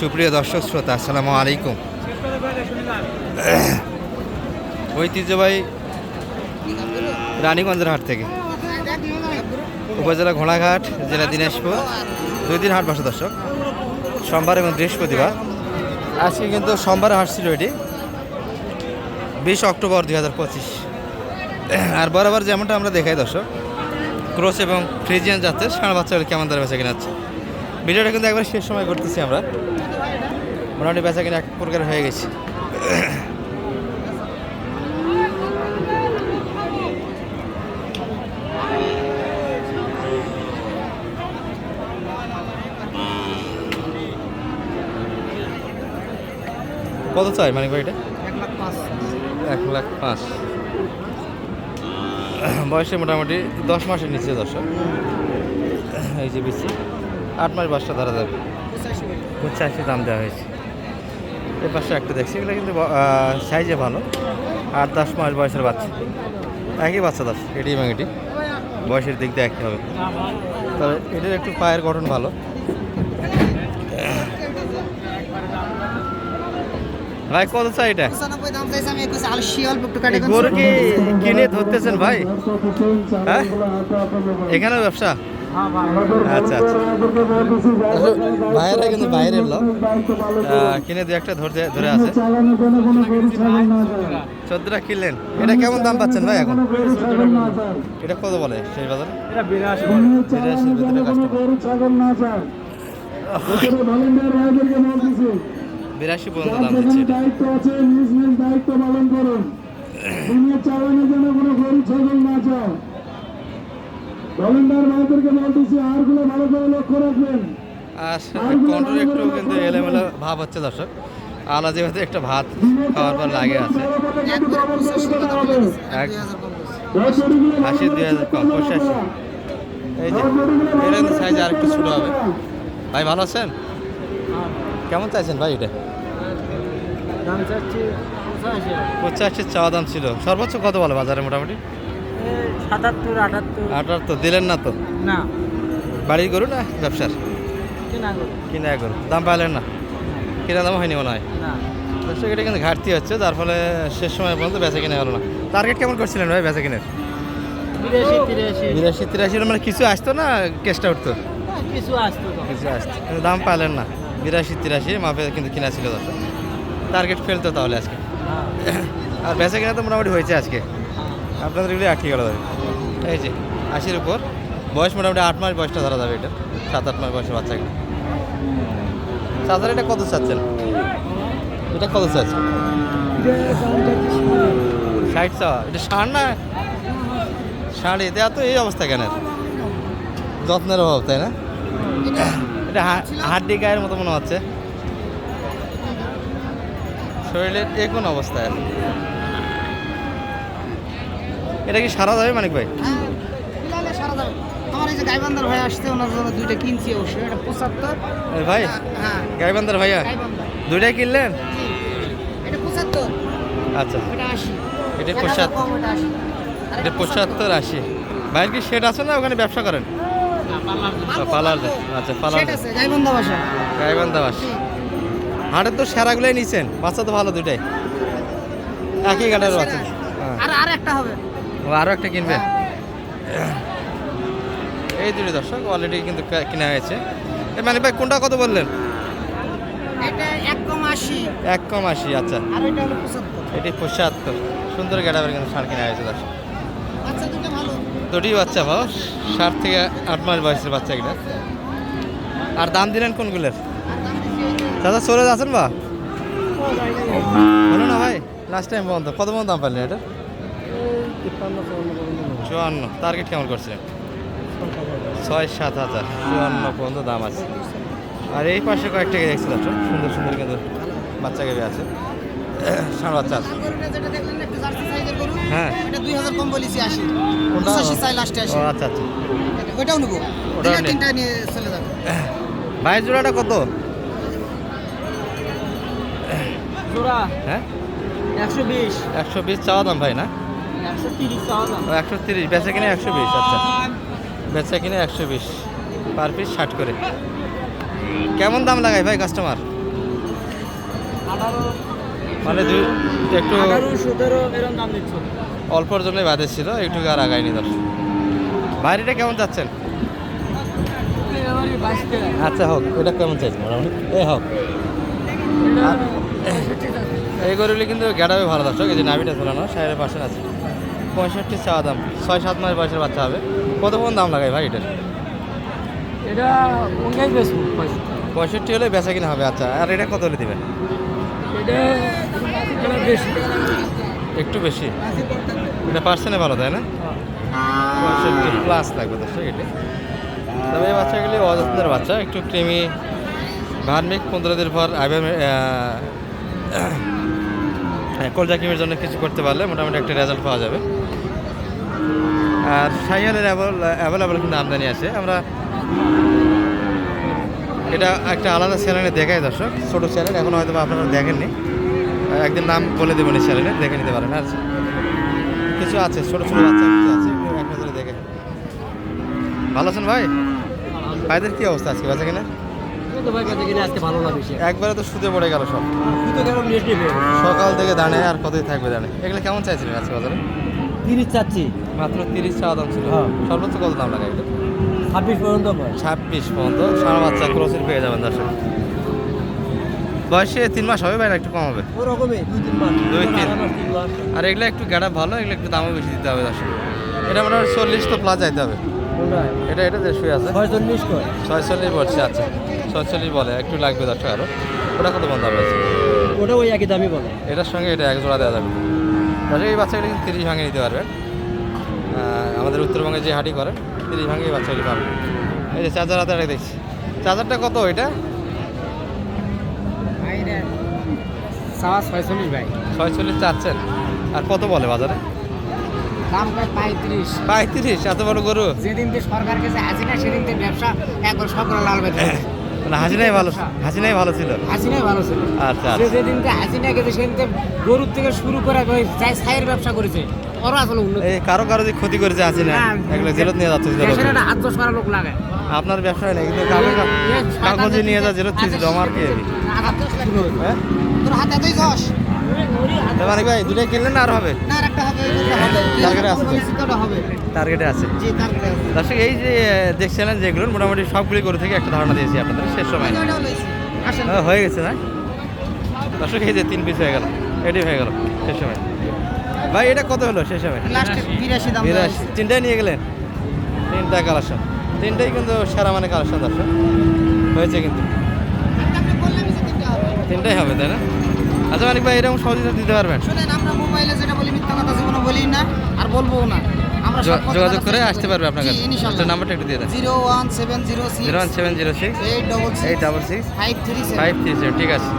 সুপ্রিয় দর্শক শ্রোতা, আসসালামু আলাইকুম। ঐতিহ্যবাহী রানীগঞ্জের হাট থেকে। উপজেলা ঘোড়াঘাট, জেলা দিনাজপুর, দুই দিন হাট বসে দর্শক। সোমবার এবং বৃহস্পতিবার। আজকে কিন্তু সোমবার হাট ছিল এটি। বিশ অক্টোবর দুই হাজার পঁচিশ। আর বরাবর যেমনটা আমরা দেখাই দর্শক ক্রস এবং ফ্রিজিয়ান যাচ্ছে সাড়ে বাচ্চাগুলো কেমন দরে বেচা কিনা হচ্ছে। ভিডিওটা কিন্তু একবার শেষ সময় করতেছি আমরা। মোটামুটি বেচা কিনা এক প্রকার হয়ে গেছে। কত চাই মানে ভাই এটা? এক লাখ পাঁচ। বয়সে মোটামুটি দশ মাসের নিচে দর্শক। এই যে বেশি আট মাস বাসটা ধরা যাবে। পঁচাশি দাম দেওয়া হয়েছে। এই পাশে একটা দেখছি এগুলো কিন্তু সাইজে ভালো। আট দশ মাস বয়সের বাচ্চা। একই বাচ্চা দাস এটি এবং এটি। বয়সের দিক দিয়ে একই হবে। তবে এটার একটু পায়ের গঠন ভালো। ভাই কত চাই এটা? গরু কি কিনে ধরতেছেন ভাই? হ্যাঁ? এখানে ব্যবসা? আচ্ছা আচ্ছা। ভাইয়েরা কিন্তু বাইরের লোক। কিনে দু একটা ধরতে ধরে আছে। চোদ্দটা কিনলেন। এটা কেমন দাম পাচ্ছেন ভাই এখন? এটা কত বলে সেই বাজারে? বিরাশির ভিতরে বিরাশি পর্যন্ত দাম দিচ্ছে দায়িত্ব আছে পালন করুন। চালানোর জন্য কোনো গরু ছাগল না চায় ভলেন্টার ভাইদেরকে বলতেছি আরগুলো ভালো করে লক্ষ্য রাখবেন। কন্ট্রোল একটু কিন্তু এলোমেলো ভাব হচ্ছে দর্শক। আলা যেহেতু একটা ভাত খাওয়ার পর লাগে আছে। আশি দুই হাজার কম পঁচাশি এই যে এটা কিন্তু সাইজ আর একটু ছোটো হবে। ভাই ভালো আছেন? কেমন চাইছেন ভাই এটা? পঁচাশি। চাওয়া দাম ছিল। সর্বোচ্চ কত বলে বাজারে মোটামুটি? সাতাত্তর আটাত্তর। আটার তো দিলেন না তো? না। বাড়ির গরু না ব্যবসার? কিনা কিনা গরু। দাম পাইলেন না? কিনা দাম হয়নি মনে হয়? না। দর্শক এটা কিন্তু ঘাটতি হচ্ছে যার ফলে শেষ সময় পর্যন্ত বেচা কিনে হলো না। টার্গেট কেমন করছিলেন ভাই বেচা কিনের? বিরাশি তিরাশি। মানে কিছু আসতো না কেসটা উঠতো কিছু আসতো কিছু আসতো। দাম পাইলেন না। বিরাশি তিরাশি মাপে কিন্তু কিনা ছিল দর্শক টার্গেট ফেলতো তাহলে আজকে। আর বেচা কিনা তো মোটামুটি হয়েছে আজকে। আপনাদের এগুলি আটকে গেল যাবে এই যে, আশির উপর। বয়স মোটামুটি আট মাস বয়সটা ধরা যাবে এটা। সাত, আট মাস বয়সের বাচ্চাকে চাচার এটা কত চাচ্ছেন? এটা কত চাচ্ছেন? ষাট চাওয়া। এটা ষাঁড় না? ষাঁড় এতে এত এই অবস্থা কেন? যত্নের অভাব, তাই না? এটা হাড্ডি গায়ের মতো মনে হচ্ছে। শরীরের এ কোন অবস্থা? এর? এটা কি সারা যাবে মানিক ভাই? সারা যাবে। আমার এই যে গাইবান্দার ভাই আসছে ওনার জন্য দুইটা কিনছি অবশ্যই এটা পঁচাত্তর। ভাই হ্যাঁ। গাইবান্দার ভাইয়া? দুইটাই কিনলেন? এটা পঁচাত্তর। আচ্ছা। এটা আশি। এটা পঁচাত্তর। এটা আশি। আর এটা পঁচাত্তর। আশি। ভাইয়ের কি শেড আছে না ওখানে ব্যবসা করেন? পালার আচ্ছা পালার সেট আছে গাইবান্ধা বাসা। গাইবান্ধা বাস। হাটের তো সেরাগুলোই নিছেন। বাচ্চা তো ভালো দুইটাই। একই গাড়ির বাচ্চা। হ্যাঁ। আর আর একটা হবে। ও আরও একটা কিনবেন এই দুটি দর্শক অলরেডি কিন্তু কেনা হয়েছে। এ মানে ভাই কোনটা কত বললেন? এক কম আশি। আচ্ছা। আর এটা পঁচাত্তর। সুন্দর গেটাবের কিন্তু ষাঁড় কেনা হয়েছে দর্শক। দুটি বাচ্চা ভাও ষাট থেকে আট মাস বয়সের বাচ্চা এগুলো আর দাম দিলেন কোনগুলোর? দাদা চলে আছেন বা? বলো না ভাই লাস্ট টাইম বন্ধ। কত বন্ধ দাম পাইলেন এটা? চুয়ান্ন টার্গেট কেমন করছিলেন ছয় সাত হাজার। চুয়ান্ন পর্যন্ত দাম আছে। আর এই পাশে কয়েকটা দেখছি দর্শক সুন্দর সুন্দর কিন্তু বাচ্চা গাবি আছে। ষাঁড় বাচ্চা আছে। হ্যাঁ। এটা দুই হাজার কম বলেছি আশি। চাই লাস্টে আসি আচ্ছা আচ্ছা। ওইটাও নেব। ওটাও তিনটা নিয়ে চলে যাবে। ভাইয়ের জোড়াটা কত? জোড়া হ্যাঁ? একশো বিশ। একশো বিশ চাওয়া দাম ভাই না? একশো তিরিশ বেচা কিনে একশো বিশ আচ্ছা। বেচা কিনে একশো বিশ পার পিস ষাট করে। কেমন দাম লাগায় ভাই কাস্টমার মানে একটু অল্পর জন্যই বাদে ছিল একটু আর আগায়নি দর্শক বাইরেটা কেমন যাচ্ছেন? আচ্ছা হোক ওটা কেমন চাইছেন মোটামুটি? এ হোক। এই গরুগুলি কিন্তু গ্যাডাবে ভালো দর্শক এই যে নাভিটা ঝোলানো সাইডের পাশে আছে। পঁয়ষট্টি চাওয়া দাম। ছয় সাত মাস বয়সের বাচ্চা হবে। কত কোন দাম লাগায় ভাই এটার এটা বেশ পঁয়ষট্টি। হলে বেচা কিনা হবে আচ্ছা। আর এটা কত হলে দেবেন একটু বেশি? এটা পার্সেন্টে ভালো তাই না? পঁয়ষট্টি প্লাস লাগবে দর্শক এটি। তবে এই বাচ্চাগুলি অযত্নের বাচ্চা একটু ক্রিমি ধার্মিক পনেরো দিন পর কলজা ক্রিমের জন্য কিছু করতে পারলে মোটামুটি একটা রেজাল্ট পাওয়া যাবে। আর সাইয়ালের অ্যাভেলেবেল কিন্তু আমদানি আছে। আমরা এটা একটা আলাদা চ্যানেলে দেখাই দর্শক ছোটো চ্যানেল এখন হয়তো আপনারা দেখেননি। একদিন নাম বলে দেবেন এই চ্যানেলে দেখে নিতে পারেন। আর কিছু আছে ছোটো ছোটো বাচ্চা কিছু আছে একটু এক নজরে দেখে ভালো আছেন ভাই? ভাইদের কি অবস্থা আজকে? বাচ্চা কিনা? তো ভাই আজকে ভালো লাগে একবারে তো শুতে পড়ে গেল সব। সকাল থেকে দাঁড়ে আর কতই থাকবে দাঁড়ে এগুলো কেমন চাইছিলেন আজকে বাজারে? তিরিশ চাচ্ছি। মাত্র তিরিশ চাওয়া দাম ছিল। হ্যাঁ। সর্বোচ্চ কত দাম লাগাই এটা? ছাব্বিশ পর্যন্ত ছাব্বিশ পর্যন্ত। সারা বাচ্চা ক্রসের পেয়ে যাবেন দর্শক। বয়সে তিন মাস হবে ভাই একটু কম হবে? ওরকমই দুই তিন মাস। দুই তিন। আর এগুলো একটু গাড়া ভালো এগুলো একটু দামও বেশি দিতে হবে দর্শক। এটা মোটামুটি চল্লিশ তো প্লাস যাইতে হবে। এটা এটা দেড়শোই আছে। ছয়চল্লিশ ছয়চল্লিশ বলছে আচ্ছা। ছয়চল্লিশ বলে একটু লাগবে দর্শক আরও ওটা কত বন্ধ হবে? ওটা ওই একই দামই বলে। এটার সঙ্গে এটা এক জোড়া দেওয়া যাবে। এই বাচ্চাগুলি কিন্তু তিরিশ ভাঙে নিতে পারবেন। আমাদের উত্তরবঙ্গে যে হাঁটি করে তিরিশ ভাঙে এই বাচ্চাগুলি পাবেন। এই যে চার্জার হাতে দেখছি। চার্জারটা কত এটা? ছয়চল্লিশ ভাই। ছয়চল্লিশ চাচ্ছেন। আর কত বলে বাজারে? দাম প্রায় পঁয়ত্রিশ। পঁয়ত্রিশ এত বড় গরু? যেদিন সরকার কাছে হাসিনা সেদিন ব্যবসা একবার সকল লাল বেঁধে মানে হাসিনাই ভালো হাসিনাই ভালো ছিল। হাসিনাই ভালো ছিল। আচ্ছা যে আচ্ছা। হাসিনা গেছে সেদিনকে গরুর থেকে শুরু করে ওই ছাইয়ের ব্যবসা করেছে ওরা আসলে উন্নত। এই কারও কারও যে ক্ষতি করেছে হাসিনা হ্যাঁ, এগুলো জেলত নিয়ে যাচ্ছে সেটা হাত দশ লোক লাগে। আপনার ব্যবসায় নাই কিন্তু কাগজ কাগজে নিয়ে যা জেলত দিয়েছিল আমার কি? হ্যাঁ? তোর হাতে এতই যশ? ভাই দুটাই কিনলেন না আর হবে? টার্গেটে আছে। দর্শক এই যে দেখছিলেন যেগুলো মোটামুটি সবগুলি গরু থেকে একটা ধারণা দিয়েছি আপনাদের শেষ সময়। হ্যাঁ, গেছে না? দর্শক এই যে তিন পিস হয়ে গেল এটি হয়ে গেল শেষ সময়। ভাই এটা কত হলো শেষ সময়? বিরাশি তিনটাই নিয়ে গেলেন? তিনটা কালেকশন তিনটাই কিন্তু সেরা মানে কালেকশন দর্শক। হয়েছে কিন্তু। তিনটাই হবে তাই না? আচ্ছা মানিক ভাই এরকম সহযোগিতা দিতে পারবেন? শুনেন আমরা মোবাইলে যেটা বলি মিথ্যা কথা জীবনে বলি না আর বলব না। আমরা যোগাযোগ করে আসতে পারবে আপনার কাছে। নাম্বারটা একটু দিয়ে দেন। Zero one seven zero zero one seven zero six eight double eight double six five three five three zero ঠিক আছে।